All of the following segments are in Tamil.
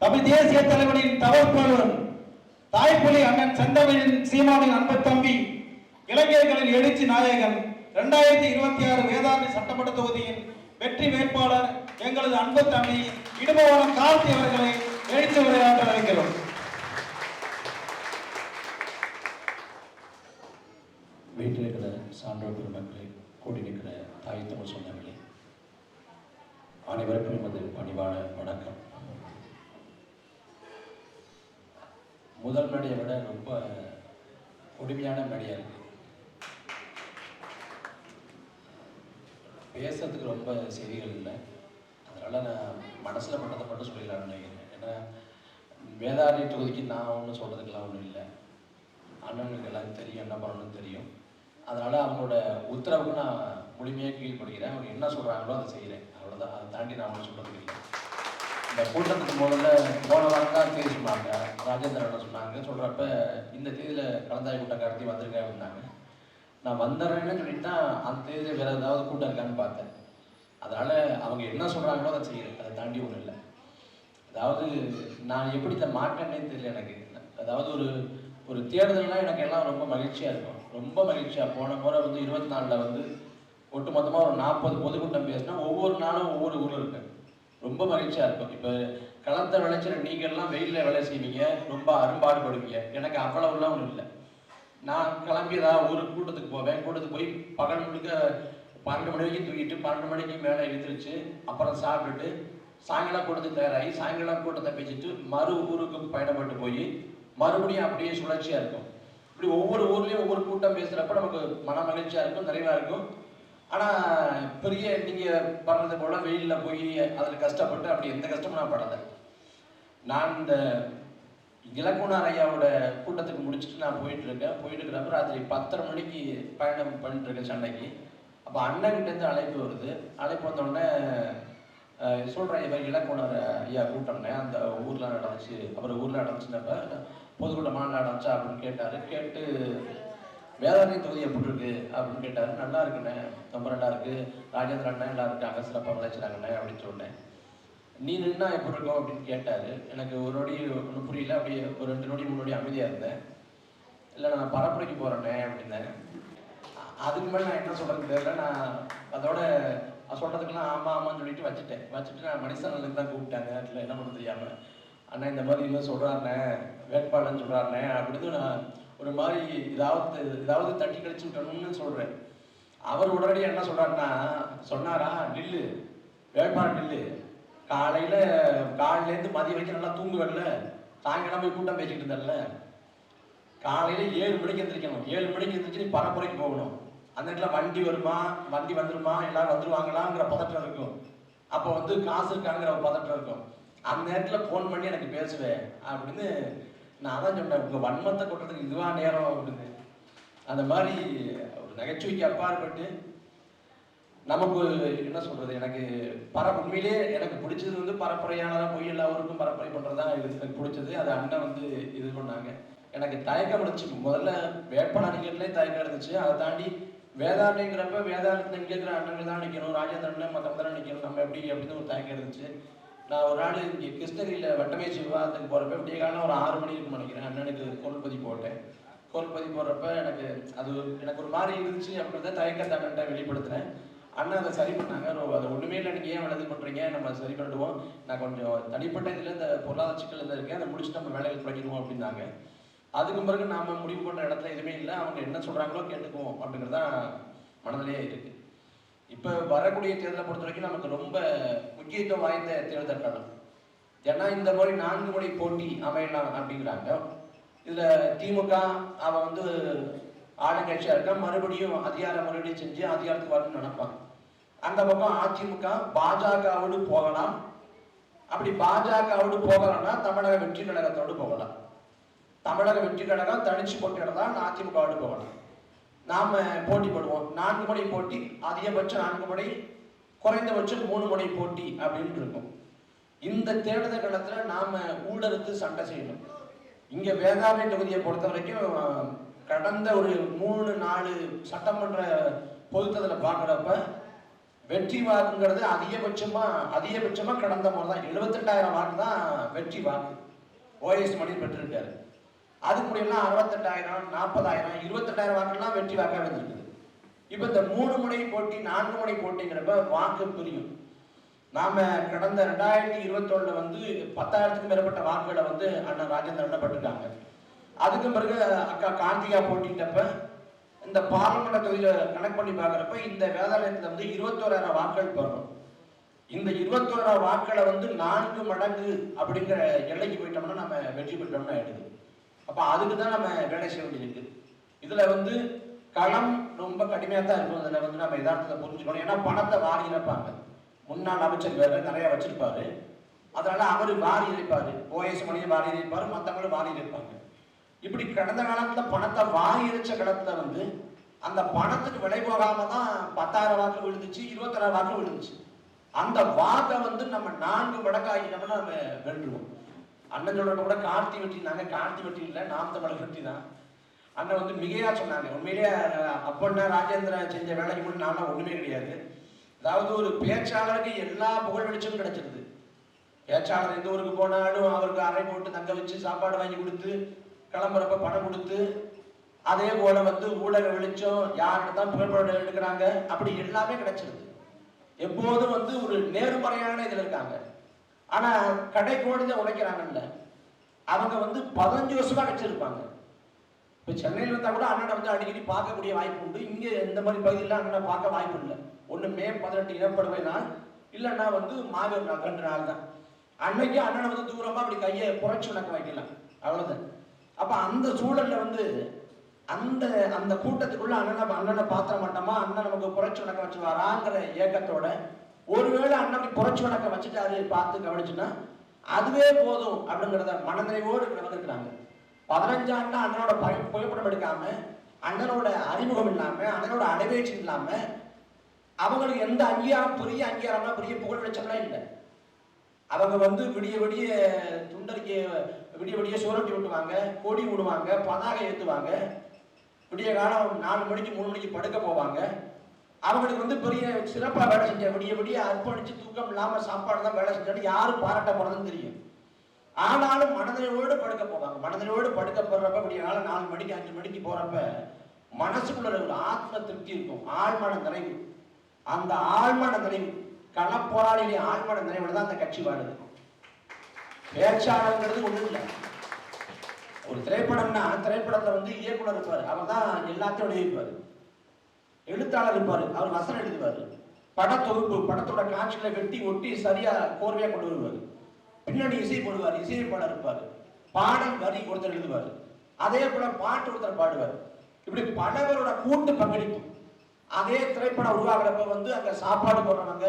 தமிழ் தேசிய தலைவனின் தவறுப்பாளரும் தாய்ப்புலி அண்ணன் செந்தமிழின் சீமானின் அன்பு தம்பி இளைஞர்களின் எழுச்சி நாயகன் இரண்டாயிரத்தி இருபத்தி ஆறு வேதாந்தி சட்டமன்ற தொகுதியின் வெற்றி வேட்பாளர் எங்களது அன்பு தம்பி இடுபவனம் கார்த்தி அவர்களை எழுச்சி உரையாற்ற அழைக்கிறோம். வீட்டில் இருக்கிற சான்றோர் பெருமக்களே கூடி நிற்கிற தாய் தமிழ் சொந்தங்களே அனைவருக்கும் எமது பணிவான வணக்கம். முதல் மேடையை விட ரொம்ப கொடுமையான மேடையாக இருக்கு. பேசுறதுக்கு ரொம்ப செய்திகள் இல்லை. அதனால் நான் மனசில் பட்டதை மட்டும் சொல்லிடலாம்னு நினைக்கிறேன். ஏன்னா வேதாரணி தொகுதிக்கு நான் ஒன்றும் சொல்கிறதுக்கெல்லாம் ஒன்றும் இல்லை. அண்ணனுக்கு எல்லாம் தெரியும் என்ன பண்ணணும்னு தெரியும். அதனால் அவங்களோட உத்தரவுக்கு நான் முழுமையாக கீழ்படுகிறேன். அவங்க என்ன சொல்கிறாங்களோ அதை செய்கிறேன். அவ்வளோதான் அதை தாண்டி நான் ஒன்றும் சொல்கிறதுக்கு இல்லை. இந்த கூட்டத்துக்கு முதல்ல போன வாரம் தான் தேதி சொன்னாங்க. ராஜேந்திரன் சொன்னாங்க. சொல்கிறப்ப இந்த தேதியில் கலந்தாய் கூட்டம் கடத்தி வந்திருக்கேன் அப்படின்னாங்க. நான் வந்துடுறேன்னு சொல்லிட்டு தான் அந்த தேதியில் வேறு ஏதாவது கூட்டம் இருக்கான்னு பார்த்தேன். அதனால் அவங்க என்ன சொல்கிறாங்களோ அதை செய்கிறேன் அதை தாண்டி ஒன்றும் இல்லை. அதாவது நான் எப்படி இதை மாட்டேன்னே தெரியல எனக்கு. அதாவது ஒரு ஒரு தேர்தல்னால் எனக்கு எல்லாம் ரொம்ப மகிழ்ச்சியாக இருக்கும். ரொம்ப மகிழ்ச்சியாக போன முறை வந்து இருபத்தி நாலில் வந்து ஒட்டுமொத்தமாக ஒரு நாற்பது பொதுக்கூட்டம் பேசினா ஒவ்வொரு நாளும் ஒவ்வொரு ஊரில் இருக்கேன் ரொம்ப மகிழ்ச்சியாக இருக்கும். இப்போ களத்தை விளைச்சல நீங்கள்லாம் வெயிலில் வேலை செய்வீங்க. ரொம்ப அரும்பாடுபடுவீங்க. எனக்கு அவ்வளவுலாம் ஒன்றும் இல்லை. நான் கிளம்பி ஒரு கூட்டத்துக்கு போவேன். கூட்டத்துக்கு போய் பகல் முழுக்க பன்னெண்டு மணி வரைக்கும் தூக்கிட்டு பன்னெண்டு மணிக்கு மேலே எழுந்திரிச்சு அப்புறம் சாப்பிட்டுட்டு சாயங்காலம் கூட்டத்துக்கு தயாராகி சாயங்காலம் கூட்டத்தை பேசிட்டு மறு ஊருக்கு பயணப்பட்டு போய் மறுபடியும் அப்படியே சுழற்சியாக இருக்கும். இப்படி ஒவ்வொரு ஊர்லேயும் ஒவ்வொரு கூட்டம் பேசுகிறப்ப நமக்கு மன மகிழ்ச்சியாக இருக்கும் நிறைவாக இருக்கும். ஆனால் பெரிய நீங்கள் படுறது போல் வெயிலில் போய் அதில் கஷ்டப்பட்டு அப்படி எந்த கஷ்டமும் நான் படலை. நான் இந்த இலக்குனார் ஐயாவோட கூட்டத்துக்கு முடிச்சுட்டு நான் போயிட்டு இருக்கேன் போயிட்டு இருக்கிறப்ப ராத்திரி பத்தரை மணிக்கு பயணம் பண்ணிட்டு இருக்கேன் சென்னைக்கு. அப்போ அண்ணன்கிட்டேருந்து அழைப்பு வருது. அழைப்பு வந்தோடனே சொல்கிறேன் இவர் இலக்குனர் ஐயா கூட்டம்னே அந்த ஊரில் நடந்துச்சு. அப்புறம் ஊரில் நடந்துச்சுனப்ப பொதுக்கூட்ட மாநாடு நடந்துச்சா அப்படின்னு கேட்டார். கேட்டு வேதாந்தி தொகுதி எப்படி இருக்கு அப்படின்னு கேட்டார். நல்லா இருக்குண்ணே. ரொம்ப நல்லா இருக்கு. ராஜேந்திர அண்ணன் நல்லா இருக்காங்க. சிறப்பாக விளைச்சிறாங்கண்ணே அப்படின்னு சொன்னேன். நீ நின்னா எப்படி இருக்கும் அப்படின்னு கேட்டார். எனக்கு ஒரு நொடி ஒன்றும் புரியல. அப்படியே ஒரு ரெண்டு நொடி மூணு நொடி அமைதியாக இருந்தேன். இல்லை நான் பரப்புரைக்கு போகிறேனே அப்படின்னேன். அதுக்கு மேலே நான் என்ன சொல்கிறது தெரியல. நான் அதோட நான் சொல்கிறதுக்கெல்லாம் ஆமாம் ஆமான்னு சொல்லிட்டு வச்சுட்டேன். வச்சுட்டு நான் மணிசனலுக்கு தான் கூப்பிட்டாங்க. இல்லை என்ன பண்ண தெரியாமல் அண்ணா இந்த மாதிரி இன்னும் சொல்கிறாருண்ணே வேட்பாளர்னு சொல்கிறாண்ணே அப்படின்னு நான் ஒரு மாதிரி ஏதாவது ஏதாவது தட்டி கழிச்சு விட்டணும்னு சொல்கிறேன் அவர் உடனடியாக என்ன சொல்கிறாருன்னா சொன்னாரா நில்லு வேட்பாளர் நில்லு காலையில் காலையிலேருந்து மதியம் வரைக்கும் நல்லா தூங்குவேன்ல சாயங்காலம் போய் கூட்டம் பேசிக்கிட்டு இருந்தல்ல காலையில் ஏழு மணிக்கு எந்திரிக்கணும். ஏழு மணிக்கு எந்திரிச்சு நீ பரப்புரைக்கு போகணும். அந்த இடத்துல வண்டி வருமா வண்டி வந்துருமா எல்லாரும் வந்துருவாங்களாங்கிற பதற்றம் இருக்கும். அப்போ வந்து காசு இருக்காங்கிற ஒரு பதற்றம் இருக்கும். அந்த நேரத்தில் ஃபோன் பண்ணி எனக்கு பேசுவேன் அப்படின்னு நான் தான் சொன்னேன் உங்கள் வன்மத்தை கொட்டுறதுக்கு இதுவா நேரம் அப்படின்னு அந்த மாதிரி ஒரு நகைச்சுவைக்கு அப்பாற்பட்டு நமக்கு என்ன சொல்றது எனக்கு பர உண்மையிலே எனக்கு பிடிச்சது வந்து பரப்புரையானதாக பொய் எல்லாருக்கும் பரப்புரை பண்ணுறது தான் இது எனக்கு பிடிச்சது. அது அண்ணன் வந்து இது பண்ணாங்க. எனக்கு தயக்கம் அடிச்சு முதல்ல வேட்பாளர்களே தயக்கம் இருந்துச்சு. அதை தாண்டி வேதாரண்யங்கிறப்ப வேதாரண்யத்தில் கேட்குற அண்ணன் தான் நிற்கணும் ராஜேந்திரன் மற்றவங்க தான் நிற்கணும் நம்ம எப்படி அப்படின்னு ஒரு தயக்கம் இருந்துச்சு. நான் ஒரு நாள் இங்கே கிருஷ்ணகிரியில் வட்டமேச்சி விவாதத்துக்கு போகிறப்ப விடிய காலம் ஒரு ஆறு மணி இருக்கும் நினைக்கிறேன். அண்ணனுக்கு குரல் பதிவு போட்டேன். குரல் பதிவு போடுறப்ப எனக்கு அது எனக்கு ஒரு மாதிரி இருந்துச்சு அப்படின்றத தயக்கத்தை அண்ணன்ட்ட வெளிப்படுத்தினேன் அண்ணன் அதை சரி பண்ணாங்க. அதை அது ஒன்றுமே இல்லை. நீங்கள் ஏன் இது பண்ணுறீங்க நம்ம அதை சரி பண்ணிடுவோம். நான் கொஞ்சம் தனிப்பட்ட இதில் இந்த பொருளாதார சிக்கல் இதில் இருக்கேன் அதை முடிச்சுட்டு நம்ம வேலைகள் படிக்கணும் அப்படின்னாங்க. அதுக்கு பிறகு நாம் முடிவு பண்ணுற இடத்துல எதுவுமே இல்லை. அவங்க என்ன சொல்கிறாங்களோ கேட்டுக்குவோம் அப்படிங்கிறது தான் மனதிலேயே இருக்குது இப்போ வரக்கூடிய தேர்தலை பொறுத்த வரைக்கும் நமக்கு ரொம்ப முக்கியத்துவம் வாய்ந்த தேர்தல் காலம் ஏன்னா இந்த மாதிரி நான்கு முறை போட்டி அமையலாம் அப்படிங்கிறாங்க. இதில் திமுக அவன் வந்து ஆளுங்கட்சியாக இருக்கா? மறுபடியும் அதிகாரம் மறுபடியும் செஞ்சு அதிகாரத்துக்கு வரணும்னு நினைப்பான் அந்த பக்கம் அதிமுக பாஜகவோடு போகலாம். அப்படி பாஜகவோடு போகலாம்னா தமிழக வெற்றி கழகத்தோடு போகலாம். தமிழக வெற்றி கழகம் தனிச்சு போட்டியிடலாம் அதிமுகவோடு போகலாம் நாம் போட்டி போடுவோம். நான்கு முனை போட்டி அதிகபட்சம் நான்கு மணி குறைந்தபட்சம் மூணு முறை போட்டி அப்படின்னு இருக்கும். இந்த தேர்தல் காலத்தில் நாம் ஊடறுத்து சண்டை செய்யணும். இங்கே வேதாரணை தொகுதியை பொறுத்த வரைக்கும் கடந்த ஒரு மூணு நாலு சட்டமன்ற பொதுத்ததில் பார்க்குறப்ப வெற்றி வாக்குங்கிறது அதிகபட்சமாக அதிகபட்சமாக கடந்த முறை தான். எழுபத்தெட்டாயிரம் வாக்கு தான் வெற்றி வாக்கு. ஓஎஸ் மணி பெற்றிருக்காரு. அதுக்கு அறுபத்தெட்டாயிரம் நாற்பதாயிரம் இருபத்தெட்டாயிரம் வாக்குலாம் வெற்றி வாக்காக வந்திருக்குது இப்போ இந்த மூணு முனை போட்டி நான்கு முனை போட்டிங்கிறப்ப வாக்கு பிரியும். நாம கடந்த ரெண்டாயிரத்தி இருபத்தொன்னுல வந்து பத்தாயிரத்துக்கும் மேற்பட்ட வாக்குகளை வந்து அண்ணன் ராஜேந்திரன் எண்ணப்பட்டிருக்காங்க அதுக்கு பிறகு அக்கா காந்தியா போட்டிட்டப்ப இந்த பாராளுமன்ற தொகுதியில கனெக்ட் பண்ணி பார்க்குறப்ப இந்த வேதாலயத்தில் வந்து இருபத்தோராயிரம் வாக்குகள் பெறணும். இந்த இருபத்தோராயிரம் வாக்களை வந்து நான்கு மடங்கு அப்படிங்கிற எல்லைக்கு போயிட்டோம்னா நம்ம வெற்றி பெற்றோம்னா ஆயிடுது. அப்ப அதுக்கு தான் நம்ம வேலை செய்ய வேண்டியிருக்கு இதுல வந்து களம் ரொம்ப கடுமையா தான் இருக்கும். அதில் வந்து நம்ம யதார்த்தத்தை புரிஞ்சுக்கணும். ஏன்னா பணத்தை வாரி இழப்பாங்க முன்னாள் அமைச்சர் வேற நிறைய வச்சிருப்பாரு. அதனால அவரு வாரி இறைப்பாரு. ஓஎஸ் மணியை வாரி இறைப்பாரு மற்றவங்களும் வாரி இறைப்பாங்க. இப்படி கடந்த காலத்துல பணத்தை வாரி இறைச்ச காலத்துல வந்து அந்த பணத்துக்கு விலை போகாம தான் பத்தாயிரம் வாக்கு விழுந்துச்சு இருபத்தாயிரம் வாக்கு விழுந்துச்சு. அந்த வாக்கை வந்து நம்ம நான்கு மடங்காகிட்டோம்னா நம்ம வென்றுவோம் அண்ணன் சொல்றப்ப கூட கார்த்தி வெட்டினாங்க கார்த்தி வெட்டி இல்லை நாம் தமிழர் வெட்டி தான். அண்ணன் வந்து மிகையா சொன்னாங்க. உண்மையிலேயே அப்பண்ணா ராஜேந்திரன் செஞ்ச வேலைக்கு முன்னாடி நான்லாம் ஒண்ணுமே கிடையாது. அதாவது ஒரு பேச்சாளருக்கு எல்லா புகழ் வெளிச்சமும் கிடைச்சிருது. பேச்சாளர் எந்த ஊருக்கு போனாலும் அவருக்கு அறை போட்டு தங்க வச்சு சாப்பாடு வாங்கி கொடுத்து கிளம்புறப்ப பணம் கொடுத்து அதே போல வந்து ஊடக வெளிச்சம் யார்கிட்ட தான் புகைப்படம் எடுக்கிறாங்க அப்படி எல்லாமே கிடைச்சிருது. எப்போதும் வந்து ஒரு நேர்மறையான இதில் இருக்காங்க. ஆனா கடை தான் உழைக்கிறாங்கல்ல அவங்க வந்து பதினஞ்சு வருஷமா வச்சிருப்பாங்க இப்போ சென்னையில் இருந்தால் கூட அண்ணனை வந்து அடிக்கடி பார்க்கக்கூடிய வாய்ப்பு உண்டு. இங்கே இந்த மாதிரி பகுதியில் அண்ணனை பார்க்க வாய்ப்பு இல்லை. ஒன்று மே பதினெட்டு இனப்படுவை நாள் இல்லைன்னா வந்து மாவீர் நாள் ரெண்டு நாள் தான். அன்னைக்கு அண்ணனை வந்து தூரமா அப்படி கையை புரட்சி உணக்க வைக்கலாம். அவ்வளவுதான். அப்ப அந்த சூழல்ல வந்து அந்த அந்த கூட்டத்துக்குள்ள அண்ணனை அண்ணனை பாத்திர மாட்டோமா அண்ணன் நமக்கு புரட்சி உணக்க வச்சு வராங்கிற ஏக்கத்தோட ஒருவேளை அன்னைக்கு புரட்சி உணக்க வச்சுட்டாரு பார்த்து கவனிச்சுன்னா அதுவே போதும் அப்படிங்கிறத மனநிறைவோடு இப்படி வந்திருக்கிறாங்க அண்ணனோட புகைப்படம் எடுக்காம அண்ணனோட அறிமுகம் இல்லாம அண்ணனோட அடைவேச்சு இல்லாம அவங்களுக்கு எந்த அங்கீகாரம் பெரிய அங்கீகாரம்னா பெரிய புகழ் வெளிச்சம்லாம் இல்லை. அவங்க வந்து விடிய விடிய துண்டறிக்க விடிய விடிய சுரட்டி விட்டுவாங்க கொடி விடுவாங்க பதாகை ஏற்றுவாங்க விடிய காலம் நாலு மணிக்கு மூணு மணிக்கு படுக்க போவாங்க. அவங்களுக்கு வந்து பெரிய சிறப்பாக வேலை செஞ்ச விடிய விடிய அர்ப்பணிச்சு தூக்கம் இல்லாமல் சாப்பாடு தான் வேலை செஞ்சாலும் யாரும் பாராட்ட போறதுன்னு தெரியும். ஆனாலும் மனதிலோடு படுக்க போவாங்க. மனதிலோடு படுக்க போகிறப்ப விடிய காலம் நாலு மணிக்கு அஞ்சு மணிக்கு போறப்ப மனசுக்குள்ள ஒரு ஆத்ம திருப்தி இருக்கும். ஆழ்மன நிறைவு. அந்த ஆழ்மன நிறைவு களப்போராளிகளின் ஆழ்மன நிறைவுல தான் அந்த கட்சி வாழுது. பேச்சாளர்ங்கிறது ஒன்றும் இல்லை. ஒரு திரைப்படம்னா திரைப்படத்துல வந்து இயக்குனர் இருப்பார். அவர் தான் எல்லாத்தையும் எழுதியிருப்பாரு எழுத்தாளர் இருப்பாரு அவர் வசனம் எழுதுவார். படத்தொகுப்பு படத்தோட காட்சிகளை வெட்டி ஒட்டி சரியா கோர்வையா கொண்டு வருவார். பின்னாடி இசை போடுவார் இசையமைப்பாளர் இருப்பார். பாடல் வரி ஒருத்தர் எழுதுவார். அதே போல பாட்டு ஒருத்தர் பாடுவார். இப்படி பலவரோட கூட்டு பங்களிப்பு. அதே திரைப்படம் உருவாகிறப்ப வந்து அங்க சாப்பாடு போடுறவங்க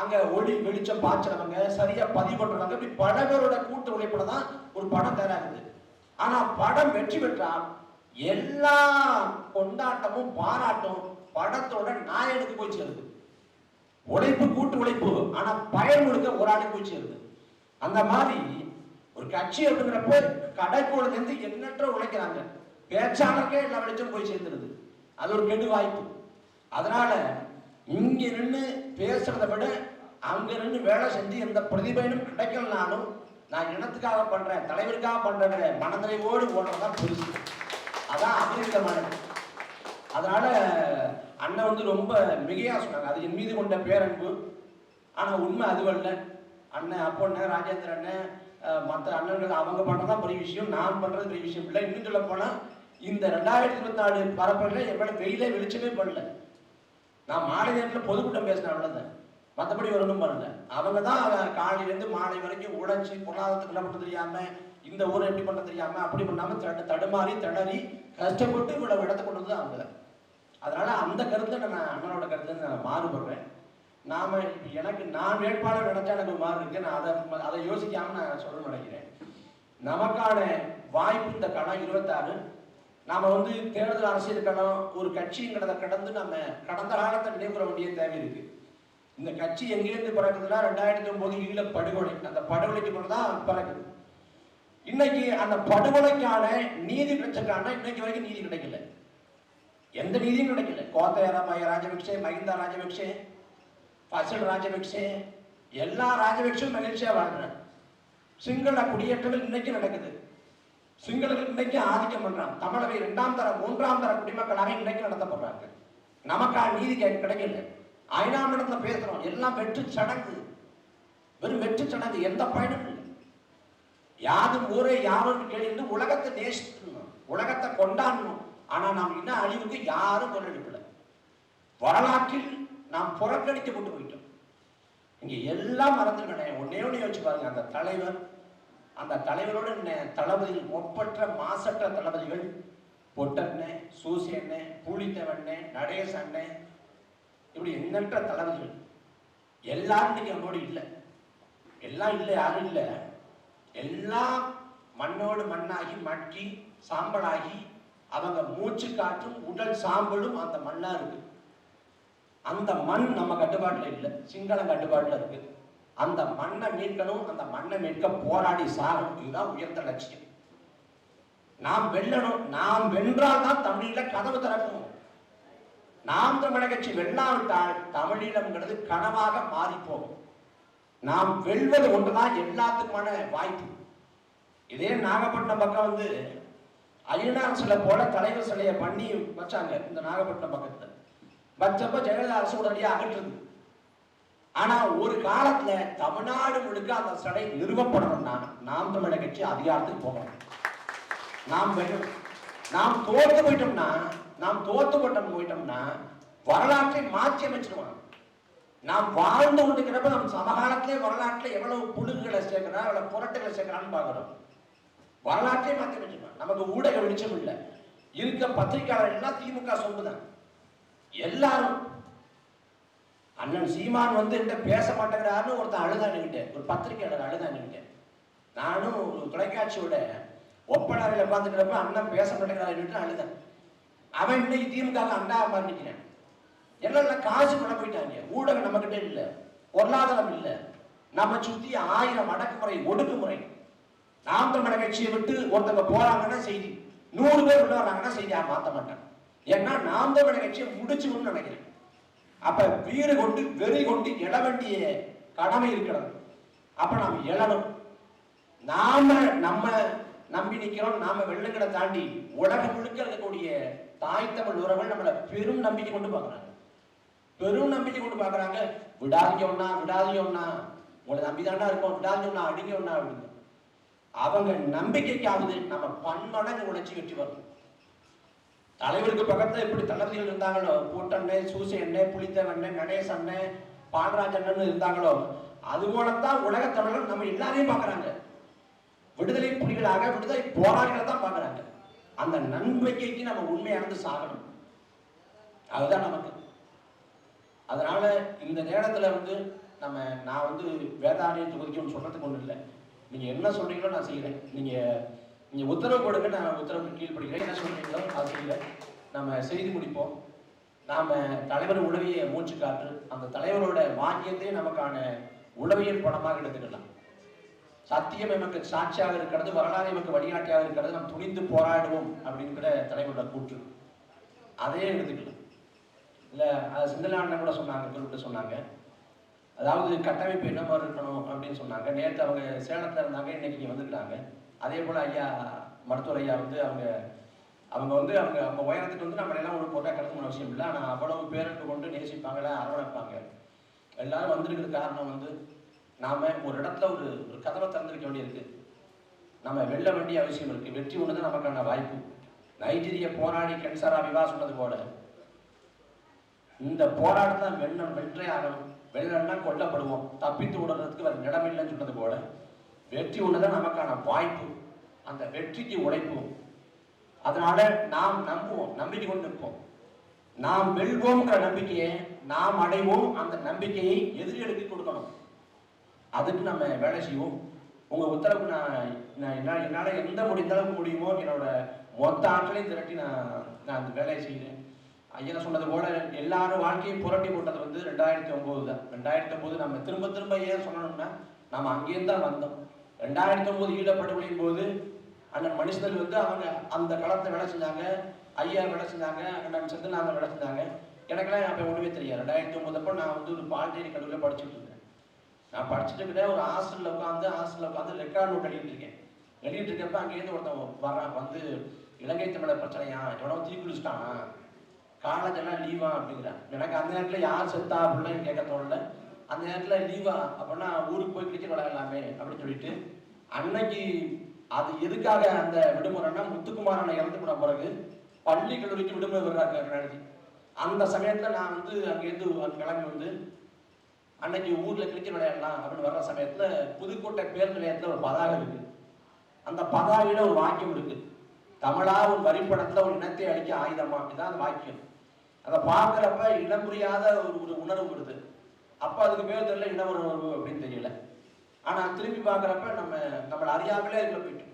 அங்க ஒளி வெளிச்சம் பாய்ச்சறவங்க சரியா பதிவு பண்றவங்க இப்படி பலவரோட கூட்டு உழைப்புல தான் ஒரு படம் தயாராகுது. ஆனா படம் வெற்றி பெற்றால் எல்லா கொண்டாட்டமும் பாராட்டும் படத்தோட நாயனுக்கு போய் சேருது. உழைப்பு கூட்டு உழைப்பு ஆனா பயன் கொடுக்க ஒரு ஆளுக்கு போய் சேருது. அந்த மாதிரி ஒரு கட்சி அப்படிங்கிறப்ப கடைக்கோளுல இருந்து எண்ணற்ற உழைக்கிறாங்க. பேச்சாளருக்கே எல்லா வெளிச்சம் போய் சேர்ந்துருது. அது ஒரு கெடு வாய்ப்பு. அதனால இங்க நின்று பேசுறதை விட அங்க நின்று வேலை செஞ்சு எந்த பிரதிபலனும் கிடைக்கலனாலும் நான் இனத்துக்காக பண்றேன் தலைவருக்காக பண்றேன் மனநிறைவோடு ஓடுறதுதான் பெருசு அதான் அபரிமிதமானது அதனால அண்ணன் வந்து ரொம்ப மிகையாக சொன்னாங்க. அது என் மீது கொண்ட பேரன்பு. ஆனால் உண்மை அதுவல்ல அண்ணன் அப்போ அண்ணன் ராஜேந்திர அண்ணன் மற்ற அண்ணன்கள் அவங்க பண்றதுதான் பெரிய விஷயம். நான் பண்ணுறது பெரிய விஷயம் இல்லை. இன்னும் சொல்ல போனால் இந்த ரெண்டாயிரத்தி இருபத்தி நாலு பரப்புரையில என் வெயிலே வெளிச்சமே பண்ணல நான் மாலை நேரத்தில் பொதுக்கூட்டம் பேசினேன் அவ்வளோதான் மற்றபடி ஒன்றும் பண்ணல. அவங்க தான் காலையிலேருந்து மாலை வரைக்கும் உழைச்சி பொருளாதாரத்துக்கு என்ன பண்ண தெரியாமல் இந்த ஊரை எப்படி பண்ண தெரியாமல் அப்படி பண்ணாமல் தடு தடுமாறி திணறி கஷ்டப்பட்டு இவ்வளோ இடத்த கொண்டு வந்து அவங்க தான் அதனால அந்த கருத்தை நான் அண்ணனோட கருத்தை நான் மாறுபடுறேன். நாம எனக்கு நான் வேட்பாளர் நினைச்சா எனக்கு மாறு இருக்கு நான் அதை அதை யோசிக்காம நான் சொல்ல நினைக்கிறேன். நமக்கான வாய்ப்பு இந்த கணம் இருபத்தாறு. நாம வந்து தேர்தல் அரசியல் கணம் ஒரு கட்சிங்கிறத கடந்து நம்ம கடந்த காலத்தை நினைவுற வேண்டிய தேவை இருக்கு. இந்த கட்சி எங்கேருந்து பிறகுதுன்னா ரெண்டாயிரத்தி ஒன்பது ஈழ படுகொலை. அந்த படுகொலைக்கு பிறகு தான் பிறகுது இன்னைக்கு அந்த படுகொலைக்கான நீதி பிரச்சனைக்கான இன்னைக்கு வரைக்கும் நீதி கிடைக்கல. எந்த நீதியும் கிடைக்கல. கோத்தயார ராஜபக்ஷே மகிந்தா ராஜபக்ஷே பசல் ராஜபக்ஷே எல்லா ராஜபக்ஷும் மகிழ்ச்சியா வாழ்றாங்க. சிங்கள குடியேற்றங்கள் இன்னைக்கு நடக்குது. சிங்களர்கள் இன்னைக்கு ஆதிக்கம் பண்றாங்க. தமிழரை இரண்டாம் தர மூன்றாம் தர குடிமக்களாக இன்னைக்கு நடத்தப்படுறாங்க. நமக்கா நீதி கிடைக்கல. ஐநா மண்டலத்துல பேசுறோம். எல்லாம் வெற்று சடங்கு. வெறும் வெற்று சடங்கு. எந்த பயனும் இல்லை. யாரும் ஊரே யாரும் கேள்வி உலகத்தை நேசிக்கணும். உலகத்தை கொண்டாடணும். ஆனா நாம் இன்னும் அழிவுக்கு யாரும் கொள்ளெடுக்கல வரலாற்றில் நாம் புறக்கணிக்கப்பட்டு போயிட்டோம். இங்க எல்லாம் மறந்துருக்கேன் ஒன்னே ஒன்று யோசிச்சு பாருங்க. அந்த தலைவர் அந்த தலைவரோட தளபதிகள் ஒப்பற்ற மாசற்ற தளபதிகள் பொட்டண்ணே சூசியண்ணே பூலித்தவண்ணே நடேசண்ணே இப்படி எண்ணற்ற தளபதிகள். எல்லாரும் இன்னைக்கு நம்மோடு இல்லை. எல்லாம் இல்லை யாரும் இல்லை. எல்லாம் மண்ணோடு மண்ணாகி மக்கி சாம்பலாகி அவங்க மூச்சு காற்றும் உடல் சாம்பலும் அந்த மண்ணா இருக்கு. அந்த மண் நம்ம கட்டுப்பாட்டில் இல்லை. சிங்களம் கட்டுப்பாட்டில் இருக்கு. அந்த மண்ணை மீட்கணும் அந்த மண்ணை மீட்க போராடி சாகணும். இதுதான் உயர்ந்த லட்சியம். நாம் வெல்லணும். நாம் வென்றால் தான் தமிழீழ கதவு திறக்கும். நாம் தமிழக கட்சி வெல்லாவிட்டால் தமிழீழம்ங்கிறது கனவாக மாறிப்போகும் நாம் வெல்வது ஒன்றுதான் எல்லாத்துக்குமான வாய்ப்பு. இதே நாகப்பட்டினம் பக்கம் வந்து அய்யனார் சில போல தலைவர் சிலையை பண்ணி வச்சாங்க இந்த நாகப்பட்டினம் பக்கத்துல. வச்சப்ப ஜெயலலிதா அரசு உடனடியாக அகற்றுது. ஆனா ஒரு காலத்துல தமிழ்நாடு முழுக்க அந்த சடை நிறுவப்படணும்னா நாம் தமிழக கட்சி அதிகாரத்துக்கு போகணும். நாம் வெல்லணும் நாம் தோத்து போயிட்டோம்னா நாம் தோத்து போட்டோம் போயிட்டோம்னா வரலாற்றை மாற்றி அமைச்சிருவாங்க. நாம் வாழ்ந்து கொண்டிருக்கிறப்ப நம்ம சமகாலத்திலே வரலாற்றில் எவ்வளவு புழுகுகளை சேர்க்கிறான் எவ்வளவு புரட்டுகளை சேர்க்கிறான்னு பார்க்கிறோம். வரலாற்றே மாற்றி வச்சிருக்கோம் நமக்கு ஊடக வெளிச்சம் இல்லை. இருக்க பத்திரிகையாளர் எல்லாம் திமுக சொம்புதான் எல்லாரும் அண்ணன் சீமான் வந்து என்கிட்ட பேச மாட்டேங்கிறாருன்னு ஒருத்தன் அழுதானுக்கிட்டேன் ஒரு பத்திரிகையாளர் அழுதானுக்கிட்டேன் நானும் தொலைக்காட்சியோட ஒப்பனாரில் உட்காந்துக்கிறப்ப அண்ணன் பேச மாட்டேங்கிறாருன்னு அழுதேன் அவன் இன்னைக்கு திமுக அண்டா பண்ணிக்கிறேன் எல்லாம் காசு பண்ண போயிட்டாங்க. ஊடகம் நம்மகிட்ட இல்லை. பொருளாதாரம் இல்லை. நம்ம சுத்தி ஆயிரம் அடக்குமுறை ஒடுக்குமுறை. நாம் தமிழக கட்சியை விட்டு ஒருத்தங்க போறாங்கன்னா செய்தி. நூறு பேர் உள்ள வராங்கன்னா செய்தி மாத்த மாட்டேன் ஏன்னா நாம் தமிழக கட்சியை முடிச்சுக்கணும்னு நினைக்கிறேன். அப்ப வீடு கொண்டு வெறி கொண்டு எழ வேண்டிய கடமை இருக்கிறது. அப்ப நாம் எழணும். நாம நம்ம நம்பி நிக்கிறோம் நாம வெள்ளங்களை தாண்டி உலகம் முழுக்க இருக்கக்கூடிய தாய் தமிழ் உறவுகள் நம்மளை பெரும் நம்பிக்கை கொண்டு பார்க்குறாங்க. பெரும் நம்பிக்கை கொண்டு பார்க்குறாங்க. விடாதீங்க ஒன்னா விடாதீங்க ஒன்னா உங்களை நம்பி தாண்டா இருக்கோம் விடாதீங்க ஒண்ணா அடிங்க ஒன்னா அப்படின்னு. அவங்க நம்பிக்கைக்காவது நம்ம பன்மடங்கு உழைச்சி வெற்றி வரணும் தலைவருக்கு பக்கத்துல எப்படி தளபதிகள் இருந்தாங்களோ பூட்டண்ணே சூசை எண்ணெய் புளித்தவண்ணே நடேச அண்ணன் பாலராஜ் அண்ணன் இருந்தாங்களோ அது போலத்தான் உலக தமிழர்கள் நம்ம எல்லாரையும் பார்க்குறாங்க. விடுதலை புலிகளாக விடுதலை போராளிகளை தான் பார்க்குறாங்க. அந்த நம்பிக்கைக்கு நம்ம உண்மையானது சாகணும். அதுதான் நமக்கு. அதனால இந்த நேரத்துல வந்து நம்ம நான் வந்து வேதாரண்ய தொகுதிக்கு சொல்றதுக்கு ஒன்றும் இல்லை. நீங்க என்ன சொல்றீங்களோ நான் செய்யறேன் நீங்க நீங்க உத்தரவு கொடுங்க நான் உத்தரவு கீழ்படுகிறேன். என்ன சொல்றீங்களோ நான் செய்யறேன் நம்ம செய்து முடிப்போம். நாம தலைவர் உளவிய மூச்சு காற்று அந்த தலைவரோட வாக்கியத்தை நமக்கான உளவியல் படமாக எடுத்துக்கலாம். சத்தியம் எமக்கு சாட்சியாக இருக்கிறது வரலாறு எமக்கு வழிகாட்டியாக இருக்கிறது நாம் துணிந்து போராடுவோம் அப்படிங்கிற தலைவரோட கூற்று. அதே எடுத்துக்கலாம். இல்ல அது சிந்தலாண்டன் கூட சொன்னாங்க குறிப்பிட்டு சொன்னாங்க. அதாவது கட்டமைப்பு என்ன மாதிரி இருக்கணும் அப்படின்னு சொன்னாங்க. நேற்று அவங்க சேலத்தில் இருந்தாங்க இன்னைக்கு வந்துட்டாங்க. வந்துருக்காங்க அதே போல் ஐயா மருத்துவர் ஐயா வந்து அவங்க அவங்க வந்து அவங்க அவங்க உயரத்துக்கு வந்து நம்ம எல்லாம் ஒரு போட்டால் கிடக்கணும் அவசியம் இல்லை. ஆனால் அவ்வளவு பேருக்கு கொண்டு நேசிப்பாங்கள அரவணைப்பாங்க. எல்லாரும் வந்திருக்கிற காரணம் வந்து நாம் ஒரு இடத்துல ஒரு ஒரு கதவை திறந்திருக்க வேண்டியிருக்கு. நம்ம வெல்ல வேண்டிய அவசியம் இருக்குது வெற்றி ஒன்று தான் நமக்கான வாய்ப்பு. நைஜீரிய போராடி கென்சாரா விவா சொன்னது போல இந்த போராட்டம் தான் வெண்ணம் வென்றே ஆகணும். வெல்லன்னா கொல்லப்படுவோம். தப்பித்து விடுறதுக்கு வேறு வேற இடமில்லைன்னு சொன்னது போல வெற்றி ஒண்ணுதான் நமக்கான வாய்ப்பு. அந்த வெற்றிக்கு உழைப்போம். அதனால நாம் நம்புவோம் நம்பிக்கை கொண்டு நிற்போம். நாம் வெல்வோம்ங்கிற நம்பிக்கையை நாம் அடைவோம் அந்த நம்பிக்கையை எதிரிகளுக்கு கொடுக்கணும். அதுக்கு நம்ம வேலை செய்வோம். உங்க உத்தரவு நான் நான் என்னால் என்னால் எந்த முடிந்த அளவுக்கு முடியுமோ என்னோட மொத்த ஆற்றலையும் திரட்டி நான் நான் அந்த வேலையை செய்கிறேன் ஐயா சொன்னது போல எல்லாரும் வாழ்க்கையும் புரட்டி போட்டது வந்து ரெண்டாயிரத்தி ஒன்பது தான். ரெண்டாயிரத்தி ஒன்பது நம்ம திரும்ப திரும்ப ஏன் சொல்லணும்னா நம்ம அங்கேருந்து தான் வந்தோம். ரெண்டாயிரத்தி ஒன்பது முடியும் போது அண்ணன் மனுஷர்கள் வந்து அவங்க அந்த களத்தை வேலை செஞ்சாங்க ஐயா வேலை செஞ்சாங்க அண்ணன் செந்தில்நாதன் வேலை செஞ்சாங்க. எனக்கெல்லாம் அப்போ ஒன்றுமே தெரியாது. ரெண்டாயிரத்தி ஒன்பதப்போ நான் வந்து ஒரு பாலிடெக்னிக் கல்லூரியில் படிச்சுட்டு இருந்தேன். நான் படிச்சுட்டு கிட்ட ஒரு ஹாஸ்டலில் உட்காந்து ஹாஸ்டலில் உட்காந்து ரெக்கார்ட் நோட் எழுதிட்டு இருக்கேன். எழுதிட்டு இருக்கப்ப அங்கேருந்து ஒருத்தன் வரான் வந்து இலங்கை தமிழர் பிரச்சனையா? எவ்வளோ தீ காலேஜ் எல்லாம் லீவா அப்படிங்கிறான் எனக்கு அந்த நேரத்தில் யார் செத்தா அப்படின்னு கேட்க தோணல. அந்த நேரத்தில் லீவா அப்படின்னா ஊருக்கு போய் கிரிக்கெட் விளையாடலாமே அப்படின்னு சொல்லிட்டு அன்னைக்கு அது எதுக்காக அந்த விடுமுறைன்னா முத்துக்குமாரனை இறந்து போன பிறகு பள்ளி கல்லூரிக்கு விடுமுறை விடுறாங்க ரெண்டாயிரத்தி அந்த சமயத்தில் நான் வந்து அங்கேருந்து கிளம்பி வந்து அன்னைக்கு ஊரில் கிரிக்கெட் விளையாடலாம் அப்படின்னு வர்ற சமயத்தில் புதுக்கோட்டை பேருந்து நிலையத்தில் ஒரு பதாகம் இருக்கு. அந்த பதாகையில ஒரு வாக்கியம் இருக்கு. தமிழா ஒரு வரிப்படத்தில் ஒரு இனத்தை அழிக்க ஆயுதமா? இதுதான் அந்த வாக்கியம். அதை பார்க்குறப்ப இனம் புரியாத ஒரு ஒரு உணர்வு வருது. அப்போ அதுக்கு பேர் தெரியல இன உணர்வு அப்படின்னு தெரியல. ஆனால் திரும்பி பார்க்குறப்ப நம்ம நம்மளை அறியாமலே அதுக்குள்ள போயிட்டு.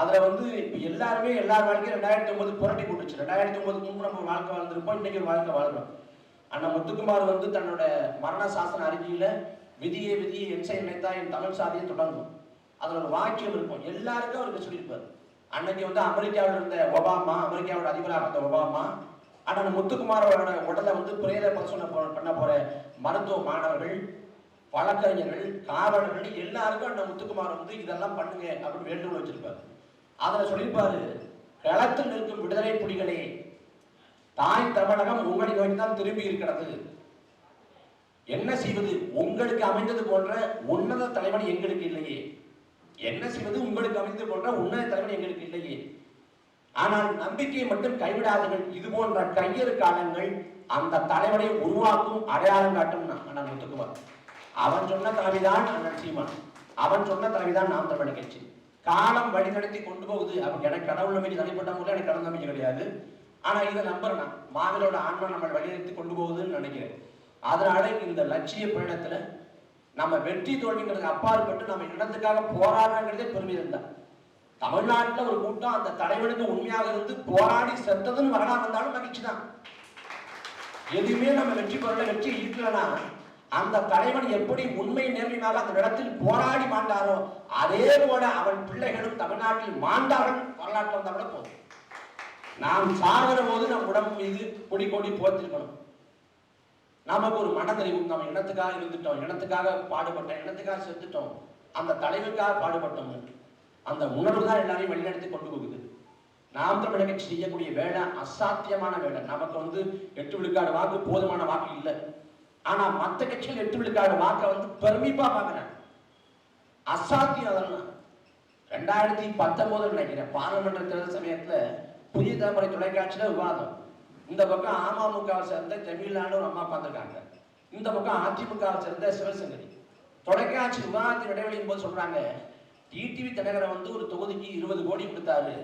அதில் வந்து இப்போ எல்லாருமே எல்லா வாழ்க்கையும் ரெண்டாயிரத்தி ஒன்பது புரட்டி போட்டுச்சு. ரெண்டாயிரத்தி ஒன்பதுக்கு முன்பு நம்ம வாழ்க்கை வாழ்ந்திருப்போம் இன்றைக்கி ஒரு வாழ்க்கை வாழ்றோம். ஆனால் முத்துக்குமார் வந்து தன்னோட மரண சாசன அறிக்கையில் விதியே விதியை எம்சை செயல் நினைத்தா என் தமிழ் சாதியை தொடங்கும். அதில் ஒரு வாக்கியம் இருக்கும். எல்லாருக்கும் அவருக்கு சொல்லியிருப்பார். அன்னைக்கு வந்து அமெரிக்காவில் இருந்த ஒபாமா அமெரிக்காவோட அதிபராக இருந்த ஒபாமா அண்ணன் முத்துக்குமாரோட உடலை வந்து பிரேத பரிசோதனை பண்ண போற மருத்துவ மாணவர்கள் வழக்கறிஞர்கள் காவலர்கள் எல்லாருக்கும் அந்த முத்துக்குமார் வந்து இதெல்லாம் பண்ணுங்க அப்படின்னு வேண்டுகோள் வச்சிருப்பாரு. அதுல சொல்லியிருப்பாரு களத்தில் நிற்கும் விடுதலை புலிகளே தாய் தமிழகம் உங்களை நோக்கி தான் திரும்பி இருக்கிறது. என்ன செய்வது? உங்களுக்கு அமைந்தது போன்ற உன்னத தலைவன் எங்களுக்கு இல்லையே. என்ன செய்வது? உங்களுக்கு அமைந்தது போன்ற உன்னத தலைவன் எங்களுக்கு இல்லையே. ஆனால் நம்பிக்கையை மட்டும் கைவிடாதீர்கள். இது போன்ற கையறு காலங்கள் அந்த தலைவனை உருவாக்கும் அடையாளம் காட்டும் அண்ணன் முத்துக்குமார் அவன் சொன்ன தலைவிதான் அண்ணன் சீமான் அவன் சொன்ன தலைவிதான் நாம் தமிழ் கட்சி. காலம் வழிநடத்தி கொண்டு போகுது. அவன் எனக்கு கடவுள் நம்பிக்கை தனிப்பட்ட முறையில் எனக்கு கடவுள் நம்பிக்கை கிடையாது. ஆனா இதை நம்புறேன் நான். மாவிலோட ஆன்மா நம்ம வழிநடத்தி கொண்டு போகுதுன்னு நினைக்கிறேன். அதனால இந்த லட்சிய பயணத்துல நம்ம வெற்றி தோல்விங்கிறதுக்கு அப்பாற்பட்டு நம்ம இடத்துக்காக போராடுறங்கிறதே பெருமிதம் தான் தமிழ்நாட்டில் ஒரு கூட்டம் அந்த தலைவனுக்கு உண்மையாக இருந்து போராடி செத்ததுன்னு வரலாம் இருந்தாலும் மகிழ்ச்சி தான் எதுவுமே நம்ம வெற்றி பெறல வெற்றி இருக்கலனா அந்த தலைவன் எப்படி உண்மை நேர்மையாக அந்த இடத்தில் போராடி மாண்டாரோ அதே போல அவன் பிள்ளைகளும் தமிழ்நாட்டில் மாண்டார்கள் வரலாற்று வந்தால் கூட போதும். நாம் சாகிற போது நம் உடம்பு மீது கொடி கொடி போத்திருக்கணும் நமக்கு ஒரு மனதறிவு நம்ம இனத்துக்காக இருந்துட்டோம் இனத்துக்காக பாடுபட்டோம் இனத்துக்காக செத்துட்டோம். அந்த தலைவருக்காக பாடுபட்டோம். அந்த உணர்வு தான் எல்லாரையும் வழிநடத்தி கொண்டு போகுது. நாம் தமிழக செய்யக்கூடிய வேலை அசாத்தியமான வேலை. நமக்கு வந்து எட்டு விழுக்காடு வாக்கு போதுமான வாக்கு இல்லை. ஆனா மற்ற கட்சிகள் எட்டு விழுக்காடு வாக்கை வந்து பெருமிப்பா பார்க்கிறேன் அசாத்தியம் அதெல்லாம். ரெண்டாயிரத்தி பத்தொன்பது நினைக்கிறேன். பாராளுமன்ற தேர்தல் சமயத்துல புதிய தலைமுறை தொலைக்காட்சியில விவாதம். இந்த பக்கம் அமமுகவை சேர்ந்த தமிழ்நாடு ஒரு அம்மா பார்த்துருக்காங்க. இந்த பக்கம் அதிமுகவை சேர்ந்த சிவசங்கரி. தொலைக்காட்சி விவாதத்தின் இடைவெளியின் போது சொல்றாங்க டிடிவி தினகரன் வந்து ஒரு தொகுதிக்கு இருபது கோடி கொடுத்தாரு.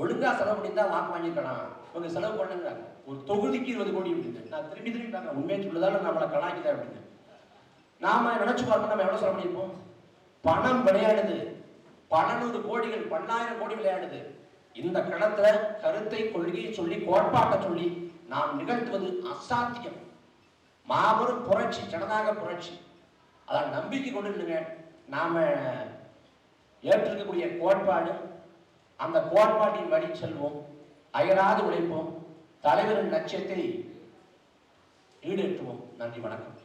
ஒழுங்கா செலவு பண்ணியிருந்தா வாக்கு வாங்கிக்கலாம் இவங்க செலவு பண்ணுங்கிறாங்க ஒரு தொகுதிக்கு இருபது கோடி அப்படின்னு நான் திரும்பி திரும்பி பார்க்குறேன். உண்மையை சொல்லுதால நம்மளை கலாய்க்குதா அப்படின்னு நாம நினைச்சு பார்க்க நம்ம எவ்வளவு செலவு பண்ணியிருப்போம்? பணம் விளையாடுது. பன்னெண்டு கோடிகள் பன்னாயிரம் கோடி விளையாடுது. இந்த களத்துல கருத்தை கொள்கையை சொல்லி கோட்பாட்டை சொல்லி நாம் நிகழ்த்துவது அசாத்தியம். மாபெரும் புரட்சி ஜனநாயக புரட்சி. அதான் நம்பிக்கை கொண்டு நாம ஏற்றிருக்கக்கூடிய கோட்பாடு அந்த கோட்பாட்டின் வழி செல்வோம் அயராது உழைப்போம் தலைவரின் லட்சியத்தை ஈடேற்றுவோம். நன்றி வணக்கம்.